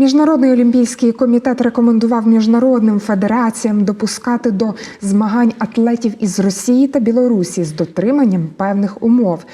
Міжнародний олімпійський комітет рекомендував міжнародним федераціям допускати до змагань атлетів із Росії та Білорусі з дотриманням певних умов.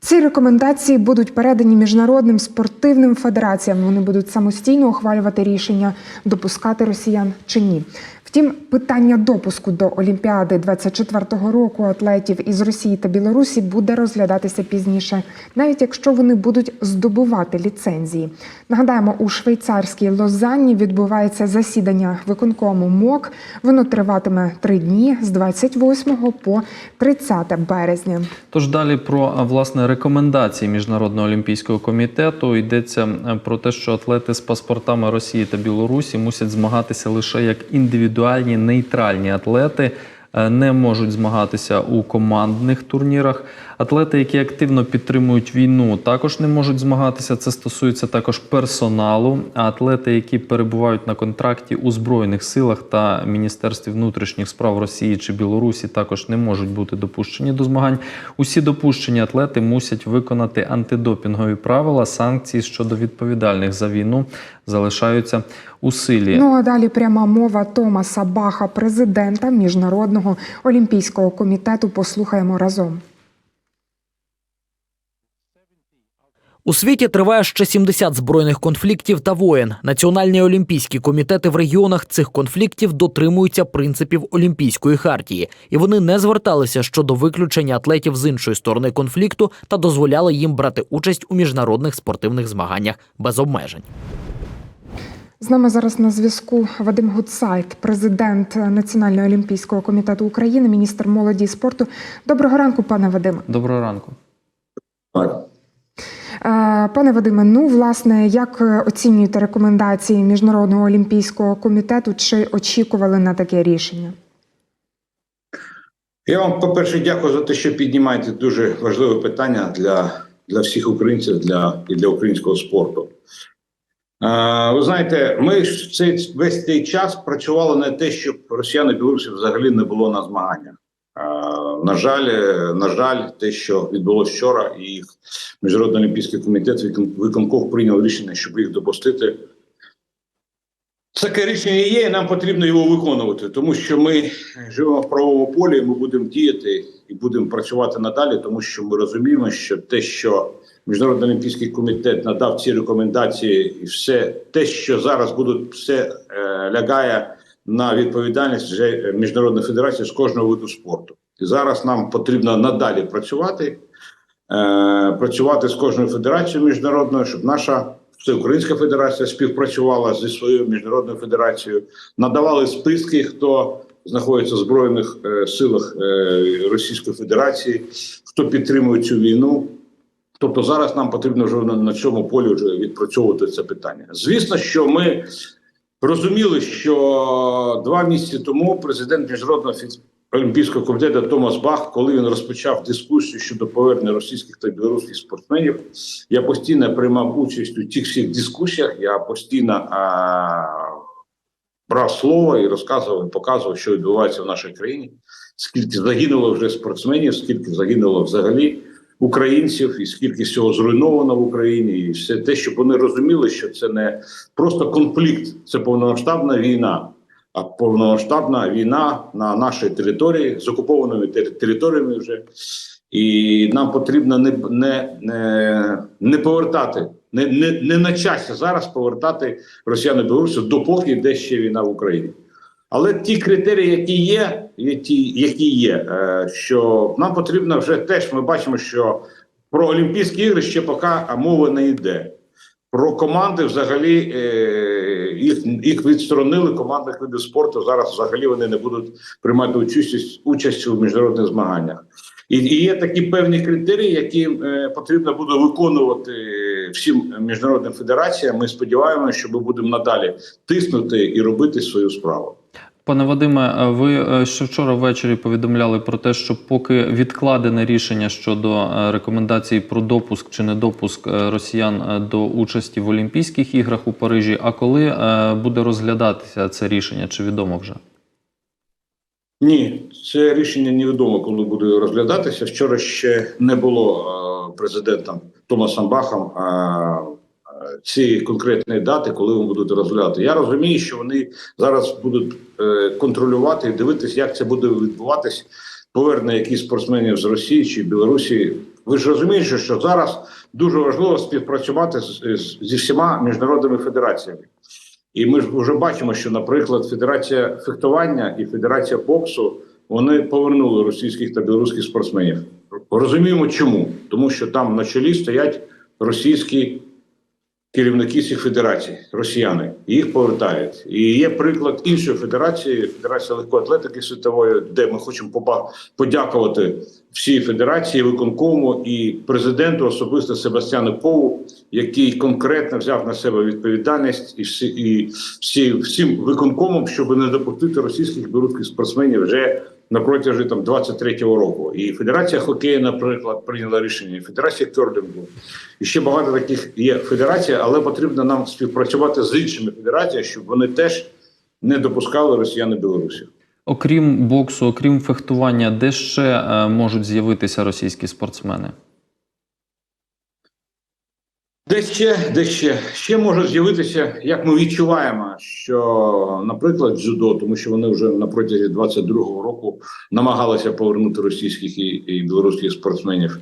Ці рекомендації будуть передані міжнародним спортивним федераціям. Вони будуть самостійно ухвалювати рішення, допускати росіян чи ні. Втім, питання допуску до Олімпіади 24-го року атлетів із Росії та Білорусі буде розглядатися пізніше, навіть якщо вони будуть здобувати ліцензії. Нагадаємо, у швейцарській Лозанні відбувається засідання виконкому МОК. Воно триватиме три дні з 28 по 30 березня. Тож далі про власне рекомендації Міжнародного олімпійського комітету йдеться е, про те, що атлети з паспортами Росії та Білорусі мусять змагатися лише як індивідуальні нейтральні атлети. е, Не можуть змагатися у командних турнірах. Атлети, які активно підтримують війну, також не можуть змагатися. Це стосується також персоналу. А атлети, які перебувають на контракті у збройних силах та Міністерстві внутрішніх справ Росії чи Білорусі, також не можуть бути допущені до змагань. Усі допущені атлети мусять виконати антидопінгові правила. Санкції щодо відповідальних за війну залишаються у силі. Ну а далі пряма мова Томаса Баха, президента Міжнародного олімпійського комітету. Послухаємо разом. У світі триває ще 70 збройних конфліктів та воєн. Національні олімпійські комітети в регіонах цих конфліктів дотримуються принципів Олімпійської хартії, і вони не зверталися щодо виключення атлетів з іншої сторони конфлікту та дозволяли їм брати участь у міжнародних спортивних змаганнях без обмежень. З нами зараз на зв'язку Вадим Гуцайт, президент Національного олімпійського комітету України, міністр молоді і спорту. Доброго ранку, пане Вадиме. Доброго ранку. Е, Пане Вадиме, ну власне, як е, оцінюєте рекомендації Міжнародного олімпійського комітету? Чи очікували на таке рішення? Я вам, по-перше, дякую за те, що піднімаєте дуже важливе питання для, для всіх українців для, і для українського спорту. Е, ви знаєте, ми ж цей весь цей час працювали на те, щоб росіян і білорусів взагалі не було на змаганнях. Е, на жаль, е, на жаль, те, що відбулося вчора, і їх міжнародний олімпійський комітет викон- виконков прийняв рішення, щоб їх допустити. Таке рішення є, і нам потрібно його виконувати, тому що ми живемо в правовому полі, ми будемо діяти і будемо працювати надалі, тому що ми розуміємо, що те, що Міжнародний олімпійський комітет надав ці рекомендації, і все те, що зараз будуть, все е, лягає на відповідальність вже міжнародної федерації з кожного виду спорту. І зараз нам потрібно надалі працювати, е, працювати з кожною федерацією міжнародною, щоб наша Всеукраїнська федерація співпрацювала зі своєю міжнародною федерацією, надавали списки, хто знаходиться в збройних е, силах е, Російської Федерації, хто підтримує цю війну. Тобто зараз нам потрібно вже на цьому полі вже відпрацьовувати це питання. Звісно, що ми розуміли, що два місяці тому президент міжнародного олімпійського комітету Томас Бах, коли він розпочав дискусію щодо повернення російських та білоруських спортсменів, я постійно приймав участь у тих всіх дискусіях. Я постійно а, брав слово і розказував, показував, що відбувається в нашій країні. Скільки загинуло вже спортсменів, скільки загинуло взагалі українців, і скільки всього зруйновано в Україні, і все те, щоб вони розуміли, що це не просто конфлікт, це повномасштабна війна. А повномасштабна війна на нашій території з окупованими тери- територіями вже, і нам потрібно не, не, не, не повертати, не, не, не на часі зараз повертати росіян і білорусів, допоки йде ще війна в Україні. Але ті критерії, які є, ті, які є, е, що нам потрібно вже теж. Ми бачимо, що про Олімпійські ігри ще поки мови не йде. Про команди взагалі е, їх, їх відсторонили командних видів спорту. Зараз взагалі вони не будуть приймати участь, участь у міжнародних змаганнях. І, і є такі певні критерії, які е, потрібно буде виконувати всім міжнародним федераціям. Ми сподіваємося, що ми будемо надалі тиснути і робити свою справу. Пане Вадиме, ви е, ще вчора ввечері повідомляли про те, що поки відкладене рішення щодо е, рекомендацій про допуск чи недопуск е, росіян е, до участі в Олімпійських іграх у Парижі. А коли е, буде розглядатися це рішення, чи відомо вже? Ні, це рішення невідомо, коли буде розглядатися. Вчора ще не було е, президентом Томасом Бахом е, ці конкретні дати, коли вони будуть розглядати. Я розумію, що вони зараз будуть е, контролювати і дивитися, як це буде відбуватись. Повернення якихось спортсменів з Росії чи Білорусі. Ви ж розумієте, що зараз дуже важливо співпрацювати з, з, зі всіма міжнародними федераціями. І ми ж вже бачимо, що, наприклад, Федерація фехтування і Федерація боксу вони повернули російських та білоруських спортсменів. Розуміємо, чому тому, що там на чолі стоять російські керівники цих федерацій, росіяни, їх повертають. І є приклад іншої федерації, Федерація легкої атлетики світової, де ми хочемо подякувати всій федерації, виконкому і президенту особисто Себастьяну Пову, який конкретно взяв на себе відповідальність і всі і всі всім виконкомом, щоб не допустити російських білоруських спортсменів вже на протязі там 23-го року. І Федерація хокею, наприклад, прийняла рішення, Федерація керлінгу. І ще багато таких є федерацій, але потрібно нам співпрацювати з іншими федераціями, щоб вони теж не допускали росіян і білорусів. Окрім боксу, окрім фехтування, де ще е, можуть з'явитися російські спортсмени? Де ще, де ще? Ще може з'явитися, як ми відчуваємо, що, наприклад, дзюдо, тому що вони вже на протязі 22-го року намагалися повернути російських і, і білоруських спортсменів.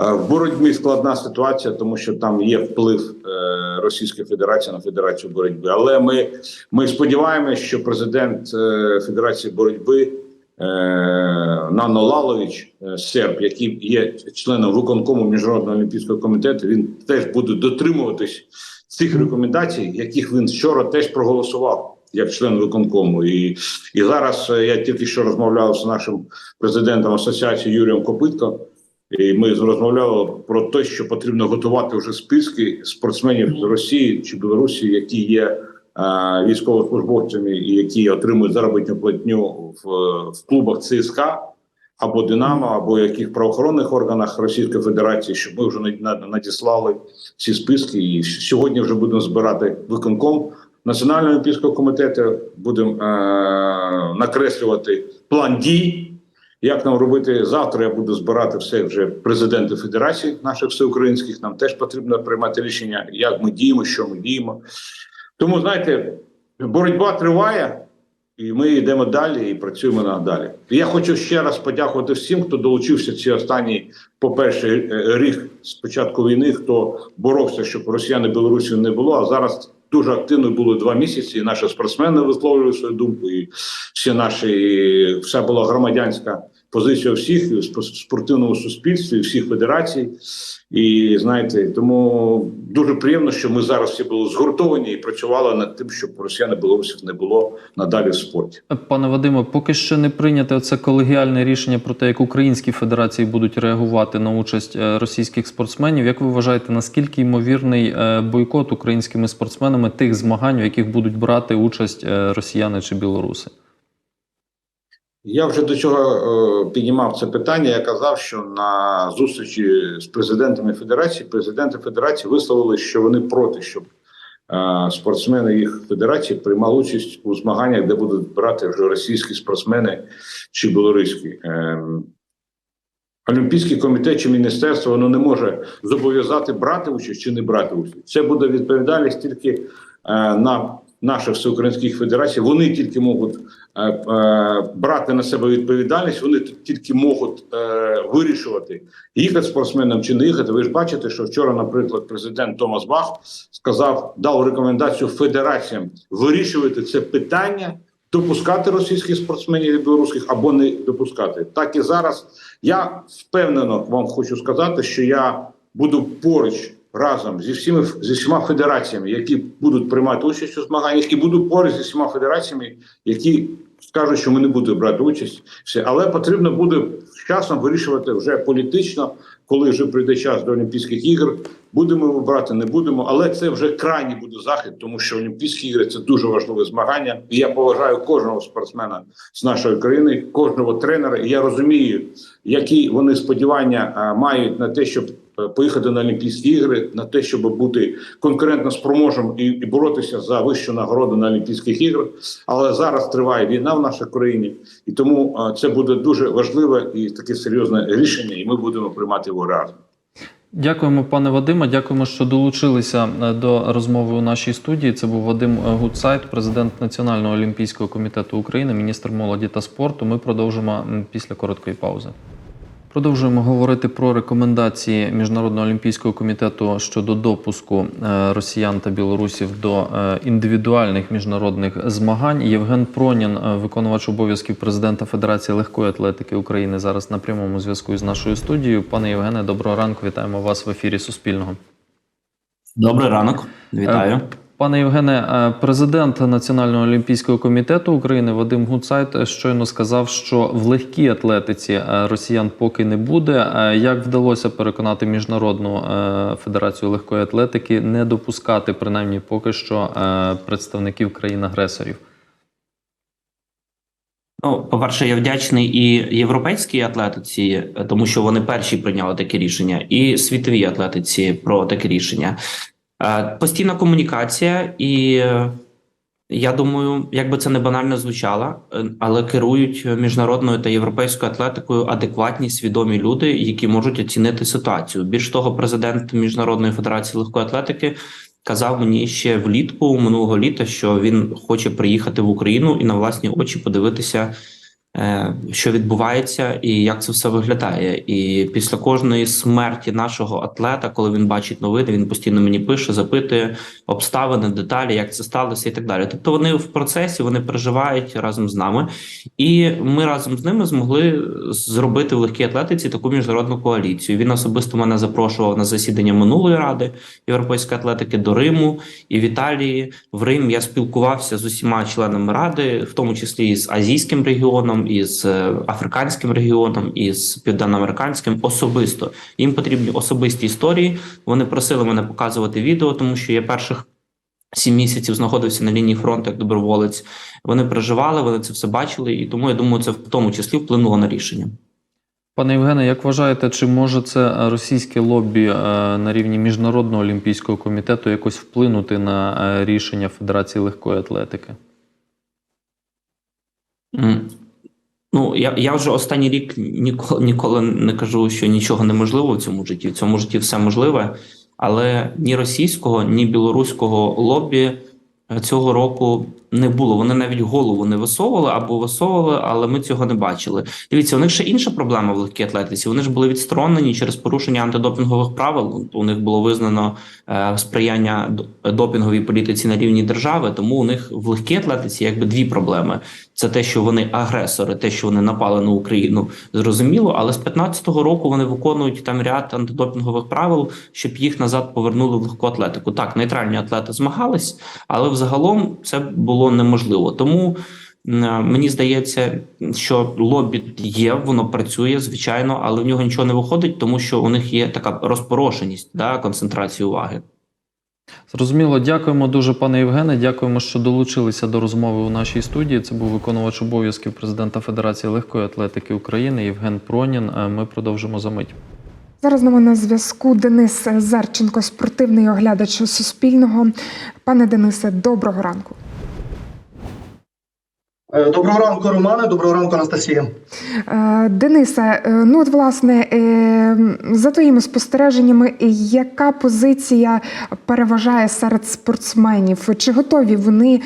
Е, В боротьбі складна ситуація, тому що там є вплив е, Російської Федерації на Федерацію боротьби. Але ми, ми сподіваємося, що президент е, Федерації боротьби Нано Лалович, е, серб, який є членом виконкому міжнародного олімпійського комітету, він теж буде дотримуватись цих рекомендацій, яких він вчора теж проголосував як член виконкому. І, і зараз е, я тільки що розмовляв з нашим президентом асоціації Юрієм Копитко. І ми розмовляли про те, що потрібно готувати вже списки спортсменів з Росії чи Білорусі, які є е, військовослужбовцями які отримують заробітну платню в, в клубах ЦСКА або Динамо, або яких правоохоронних органах Російської Федерації, щоб ми вже над- над- надіслали ці списки. І сьогодні вже будемо збирати виконком Національного олімпійського комітету. Будемо е, накреслювати план дій. Як нам робити завтра? Я буду збирати все вже президенти федерацій наших всеукраїнських. Нам теж потрібно приймати рішення, як ми діємо, що ми діємо. Тому знаєте, боротьба триває, і ми йдемо далі і працюємо надалі. Я хочу ще раз подякувати всім, хто долучився ці останні, по-перше, е, рік з початку війни, хто боровся, щоб росіян і білорусів не було. А зараз дуже активно було два місяці. І наші спортсмени висловлювали свою думку, і всі наші і вся була громадянська позиція всіх і в суспільстві, і всіх федерацій. І знаєте, тому дуже приємно, що ми зараз всі були згуртовані і працювали над тим, щоб росіян і білорусів не було надалі в спорті. Пане Вадиме, поки ще не прийняте це колегіальне рішення про те, як українські федерації будуть реагувати на участь е, російських спортсменів. Як ви вважаєте, наскільки ймовірний е, бойкот українськими спортсменами тих змагань, в яких будуть брати участь е, росіяни чи білоруси? Я вже до цього е, піднімав це питання. Я казав, що на зустрічі з президентами федерації президенти федерації висловили, що вони проти, щоб е, спортсмени їх федерації приймали участь у змаганнях, де будуть брати вже російські спортсмени чи білоруські. Е, Олімпійський комітет чи міністерство воно не може зобов'язати брати участь чи не брати участь. Це буде відповідальність тільки е, на наших всеукраїнських федерацій. Вони тільки можуть е, е, брати на себе відповідальність. Вони тільки можуть е, вирішувати їхати спортсменам чи не їхати. Ви ж бачите, що вчора, наприклад, президент Томас Бах сказав, дав рекомендацію федераціям вирішувати це питання. Допускати російських спортсменів і білоруських або не допускати, так і зараз я впевнено вам хочу сказати, що я буду поруч разом зі всіма зі всіма федераціями, які будуть приймати участь у змаганнях, і буду поруч зі всіма федераціями, які скажуть, що ми не будемо брати участь. Все, але потрібно буде з часом вирішувати вже політично, коли вже прийде час до Олімпійських ігор. Будемо ми брати, не будемо, але це вже крайній буде захід, тому що Олімпійські ігри це дуже важливе змагання. І я поважаю кожного спортсмена з нашої країни, кожного тренера. І я розумію, які вони сподівання мають на те, щоб поїхати на Олімпійські ігри, на те, щоб бути конкурентно спроможним і, і боротися за вищу нагороду на Олімпійських іграх. Але зараз триває війна в нашій країні, і тому а, це буде дуже важливе і таке серйозне рішення, і ми будемо приймати його разом. Дякуємо, пане Вадиме. Дякуємо, що долучилися е, до розмови у нашій студії. Це був Вадим е, Гудсайт, президент Національного олімпійського комітету України, міністр молоді та спорту. Ми продовжимо після короткої паузи. Продовжуємо говорити про рекомендації Міжнародного олімпійського комітету щодо допуску е, росіян та білорусів до е, індивідуальних міжнародних змагань. Євген Пронін, е, виконувач обов'язків президента Федерації легкої атлетики України, зараз на прямому зв'язку із нашою студією. Пане Євгене, доброго ранку. Вітаємо вас в ефірі Суспільного. Добрий ранок, вітаю. Пане Євгене, е, президент Національного олімпійського комітету України Вадим Гуцайт щойно сказав, що в легкій атлетиці е, росіян поки не буде. Е, Як вдалося переконати міжнародну федерацію легкої атлетики не допускати принаймні поки що представників країн-агресорів? Ну, по-перше, я вдячний і європейській атлетиці, тому що вони перші прийняли таке рішення, і світовій атлетиці про таке рішення. Е, Постійна комунікація, і е, я думаю, як би це не банально звучало, е, але керують міжнародною та європейською атлетикою адекватні свідомі люди, які можуть оцінити ситуацію. Більш того, президент Міжнародної федерації легкої атлетики казав мені ще влітку минулого літа, що він хоче приїхати в Україну і на власні очі подивитися, що відбувається і як це все виглядає. І після кожної смерті нашого атлета, коли він бачить новини, він постійно мені пише, запитує обставини, деталі, як це сталося, і так далі. Тобто вони в процесі, вони переживають разом з нами, і ми разом з ними змогли зробити в легкій атлетиці таку міжнародну коаліцію. Він особисто мене запрошував на засідання минулої ради європейської атлетики до Риму і в Італії. В Рим я спілкувався з усіма членами ради, в тому числі з азійським регіоном, і з е, африканським регіоном, і з південноамериканським особисто. Їм потрібні особисті історії. Вони просили мене показувати відео, тому що я перших. Сім місяців знаходився на лінії фронту як доброволець. Вони переживали, вони це все бачили, і тому я думаю, це в тому числі вплинуло на рішення. Пане Євгене, як вважаєте, чи може це російське лобі е, на рівні Міжнародного олімпійського комітету якось вплинути на е, рішення Федерації легкої атлетики? Ну, я, я вже останній рік ніколи, ніколи не кажу, що нічого неможливо в цьому житті. В цьому житті все можливе, але ні російського, ні білоруського лобі цього року не було. Вони навіть голову не висовували або висовували, але ми цього не бачили. Дивіться, у них ще інша проблема в легкій атлетиці. Вони ж були відсторонені через порушення антидопінгових правил. У них було визнано е, сприяння допінговій політиці на рівні держави. Тому у них в легкій атлетиці якби дві проблеми: це те, що вони агресори, те, що вони напали на Україну, зрозуміло. Але з 15-го року вони виконують там ряд антидопінгових правил, щоб їх назад повернули в легку атлетику. Так, нейтральні атлети змагались, але взагалом це було неможливо. Тому мені здається, що лобі є, воно працює, звичайно, але в нього нічого не виходить, тому що у них є така розпорошеність, да, концентрація уваги. Зрозуміло, дякуємо дуже, пане Євгене. Дякуємо, що долучилися до розмови у нашій студії. Це був виконувач обов'язків президента Федерації легкої атлетики України Євген Пронін. Е, Ми продовжимо за мить. Зараз нами на зв'язку Денис Зарченко, спортивний оглядач Суспільного. Пане Денисе, доброго ранку. Е, Доброго ранку, Романе. Доброго ранку, Анастасія. Е, Денисе, е, ну от власне, за твоїми спостереженнями, яка позиція переважає серед спортсменів? Чи готові вони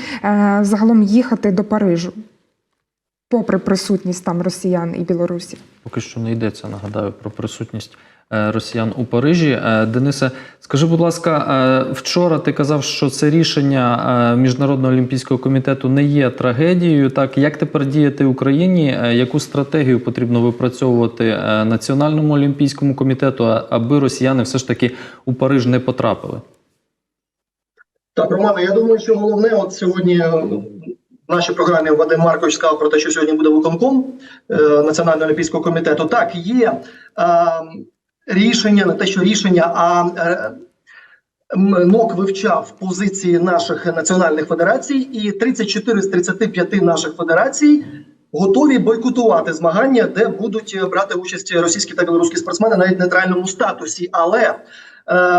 загалом їхати до Парижу, попри присутність там росіян і білорусів? Поки що не йдеться, нагадаю, про присутність росіян у Парижі. Е, Денисе, скажи, будь ласка, е, вчора ти казав, що це рішення е, Міжнародного олімпійського комітету не є трагедією. Так, як тепер діяти Україні? Е, Яку стратегію потрібно випрацьовувати е, Національному олімпійському комітету, аби росіяни все ж таки у Париж не потрапили? Так, Романе, я думаю, що головне, от сьогодні е, в нашій програмі Вадим Маркович сказав про те, що сьогодні буде виконком е, Національного олімпійського комітету. Так, є е, рішення, не те, що рішення, а е, вивчав позиції наших національних федерацій, і 34 з 35 наших федерацій готові бойкотувати змагання, де будуть е, брати участь російські та білоруські спортсмени навіть в нейтральному статусі. Але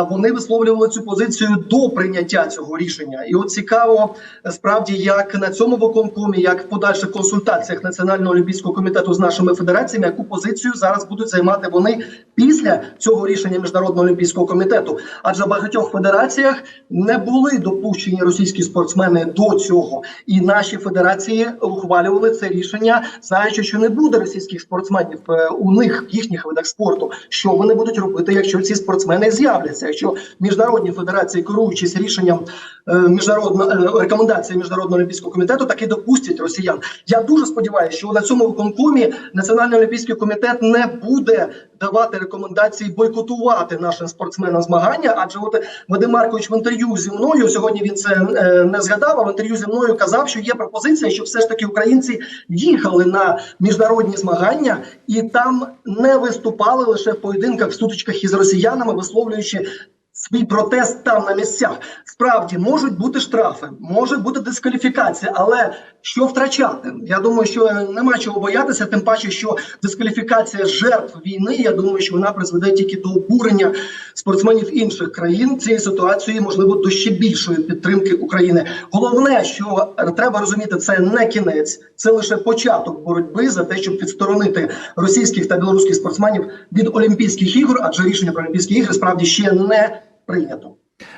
вони висловлювали цю позицію до прийняття цього рішення. І от цікаво е, справді, як на цьому виконкомі, як в подальших консультаціях Національного олімпійського комітету з нашими федераціями, яку позицію зараз будуть займати вони після цього рішення міжнародного олімпійського комітету. Адже в багатьох федераціях не були допущені російські спортсмени до цього, і наші федерації ухвалювали це рішення, знаючи, що не буде російських спортсменів е, у них в їхніх видах спорту. Що вони будуть робити, якщо ці спортсмени з'являться? Якщо міжнародні федерації, керуючись рішенням е, міжнародного е, рекомендації міжнародного олімпійського комітету, таки допустять росіян. Я дуже сподіваюся, що на цьому виконкомі Національний олімпійський комітет не буде давати рекомендації бойкотувати нашим спортсменам змагання. Адже от Вадим Маркович в інтерв'ю зі мною сьогодні він це е, не згадав. А в інтерв'ю зі мною казав, що є пропозиція, щоб все ж таки українці їхали на міжнародні змагання і там не виступали лише в поєдинках в сутичках із росіянами, висловлюючи. 是。Свій протест там на місцях справді можуть бути штрафи, може бути дискваліфікація, але що втрачати? Я думаю, що нема чого боятися, тим паче, що дискваліфікація жертв війни. Я думаю, що вона призведе тільки до обурення спортсменів інших країн цієї ситуації, можливо, до ще більшої підтримки України. Головне, що треба розуміти, це не кінець, це лише початок боротьби за те, щоб відсторонити російських та білоруських спортсменів від Олімпійських ігор, адже рішення про Олімпійські ігри справді ще не прийнято.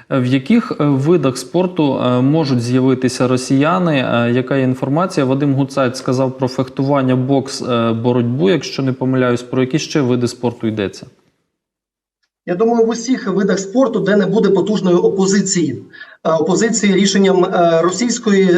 В яких е, видах спорту е, можуть з'явитися росіяни? Е, Яка є інформація? Вадим Гуцайт сказав про фехтування, бокс, боротьбу, якщо не помиляюсь, про які ще види спорту йдеться? Я думаю, в усіх видах спорту, де не буде потужної опозиції, опозиції рішенням російської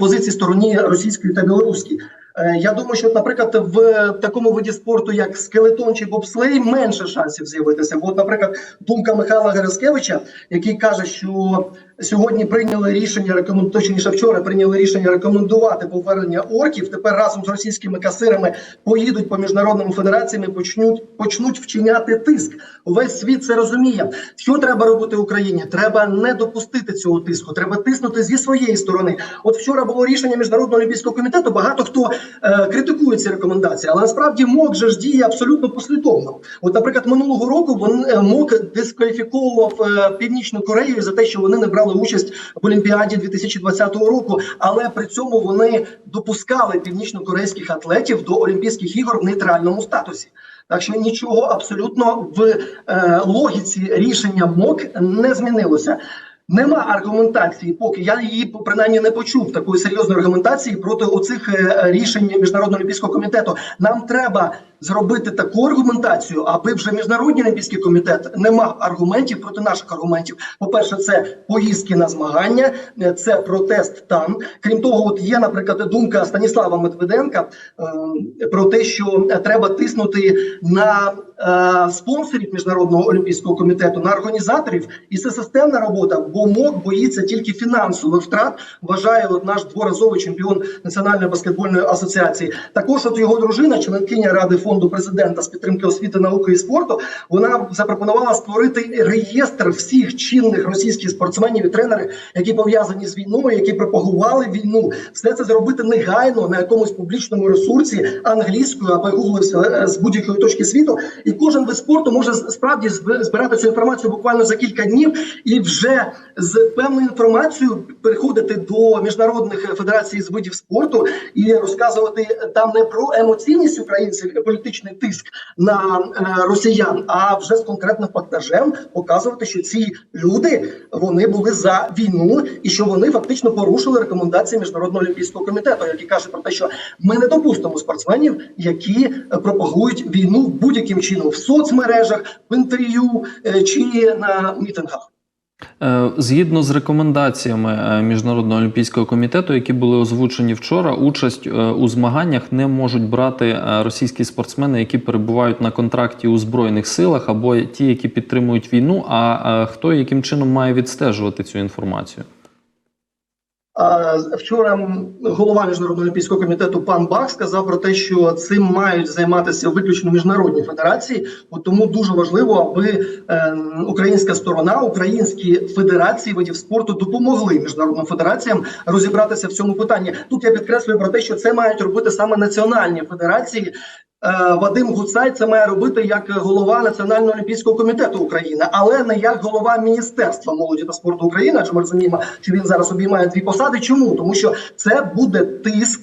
позиції стороні російської та білоруської. Е, Я думаю, що, наприклад, в такому виді спорту, як скелетон чи бобслей, менше шансів з'явитися. Бо, наприклад, думка Михайла Гераскевича, який каже, що сьогодні прийняли рішення рекомен... точніше вчора прийняли рішення рекомендувати повернення орків. Тепер разом з російськими касирами поїдуть по міжнародним федераціям і почнуть почнуть вчиняти тиск. Увесь світ це розуміє. Що треба робити Україні? Треба не допустити цього тиску. Треба тиснути зі своєї сторони. От вчора було рішення міжнародного олімпійського комітету. Багато хто е, критикує ці рекомендації, але насправді МОК же ж діє абсолютно послідовно. От, наприклад, минулого року він е, МОК дискваліфіковував е, Північну Корею за те, що вони не брали участь в Олімпіаді 2020 року, але при цьому вони допускали північно-корейських атлетів до Олімпійських ігор в нейтральному статусі. Так що нічого абсолютно в е, логіці рішення МОК не змінилося. Нема аргументації, поки я її принаймні не почув такої серйозної аргументації проти оцих е, рішень міжнародного олімпійського комітету. Нам треба зробити таку аргументацію, аби вже міжнародний олімпійський комітет не мав аргументів проти наших аргументів. По перше, це поїздки на змагання, це протест там. Крім того, от є, наприклад, думка Станіслава Медведенка е, про те, що треба тиснути на е, спонсорів міжнародного олімпійського комітету, на організаторів, і це системна робота. Бо МОК боїться тільки фінансових втрат. Вважає от наш дворазовий чемпіон Національної баскетбольної асоціації. Також от його дружина, членкиня ради фонду президента з підтримки освіти, науки і спорту. Вона запропонувала створити реєстр всіх чинних російських спортсменів і тренерів, які пов'язані з війною, які пропагували війну. Все це зробити негайно на якомусь публічному ресурсі англійською або гуглився е, з будь-якої точки світу. І кожен вид спорту може справді збирати цю інформацію буквально за кілька днів і вже з певною інформацією переходити до міжнародних федерацій з видів спорту і розказувати там не про емоційність українців, політичний тиск на е, росіян, а вже з конкретним фактажем показувати, що ці люди вони були за війну і що вони фактично порушили рекомендації міжнародного олімпійського комітету, який каже про те, що ми не допустимо спортсменів, які е, пропагують війну будь-яким чином в соцмережах, в інтерв'ю е, чи на мітингах. Е, Згідно з рекомендаціями е, Міжнародного олімпійського комітету, які були озвучені вчора, участь е, у змаганнях не можуть брати російські спортсмени, які перебувають на контракті у збройних силах, або ті, які підтримують війну. А хто яким чином має відстежувати цю інформацію? Вчора голова міжнародного олімпійського комітету пан Бах сказав про те, що цим мають займатися виключно міжнародні федерації. Тому дуже важливо, аби е, українська сторона, українські федерації видів спорту допомогли міжнародним федераціям розібратися в цьому питанні. Тут я підкреслюю про те, що це мають робити саме національні федерації. Е, Вадим Гуцай це має робити як голова Національного олімпійського комітету України, але не як голова Міністерства молоді та спорту України. Адже ми розуміємо, що він зараз обіймає дві посади. Чому? Тому що це буде тиск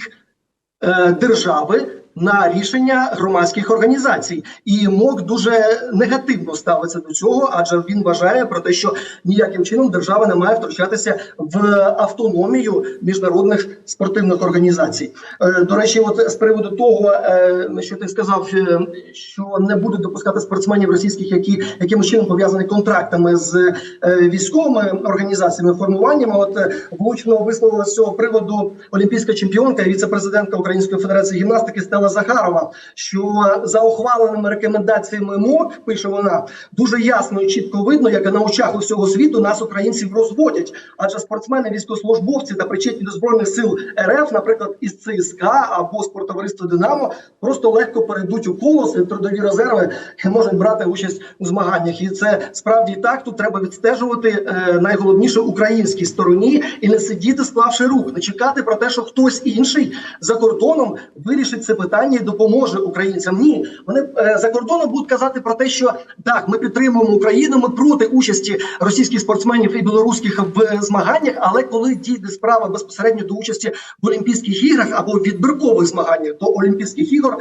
е, держави на рішення громадських організацій, і МОК дуже негативно ставиться до цього, адже він вважає про те, що ніяким чином держава не має втручатися в автономію міжнародних спортивних організацій. Е, До речі, от з приводу того, е, що ти сказав, е, що не будуть допускати спортсменів російських, які якимось чином пов'язані контрактами з військовими організаціями, формуваннями. От влучно висловила з цього приводу олімпійська чемпіонка і віце-президентка Української федерації гімнастики Стела Захарова, що за ухваленими рекомендаціями МОК, пише вона, дуже ясно і чітко видно, як на очах усього світу нас українців розводять. Адже спортсмени, військовослужбовці та причетні до збройних сил РФ, наприклад, із ЦСКА або спорттовариства Динамо, просто легко перейдуть у колос і трудові резерви і можуть брати участь у змаганнях. І це справді так. Тут треба відстежувати е, найголовніше українській стороні і не сидіти, склавши рук, не чекати про те, що хтось інший за кордоном вирішить це питання і допоможе українцям. Ні, вони е, за кордоном будуть казати про те, що так, ми підтримуємо Україну, ми проти участі російських спортсменів і білоруських в змаганнях. Але коли дійде справа безпосередньо до участі в Олімпійських іграх або відбіркових змаганнях до Олімпійських ігор,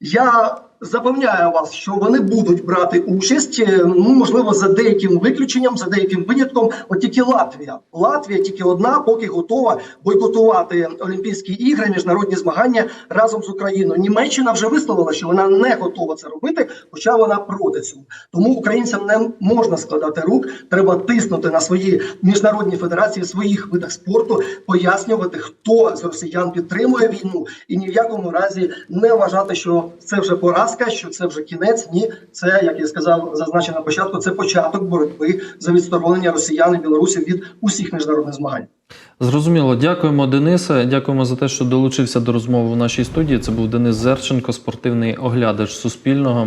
я запевняю вас, що вони будуть брати участь, е, ну можливо, за деяким виключенням, за деяким винятком. От тільки Латвія, Латвія тільки одна, поки готова бойкотувати Олімпійські ігри, міжнародні змагання разом з Україною. Німеччина вже висловила, що вона не готова це робити, хоча вона проти цього. Тому українцям не можна складати рук. Треба тиснути на свої міжнародні федерації в своїх видах спорту, пояснювати, хто з росіян підтримує війну, і ні в якому разі не вважати, що це вже поразка, що це вже кінець. Ні, це як я сказав, зазначено на початку. Це початок боротьби за відсторонення росіян і білорусів від усіх міжнародних змагань. Зрозуміло, дякуємо, Денисе. Дякуємо за те, що долучився до розмови в нашій студії. Це був Денис Зерченко, спортивний оглядач Суспільного.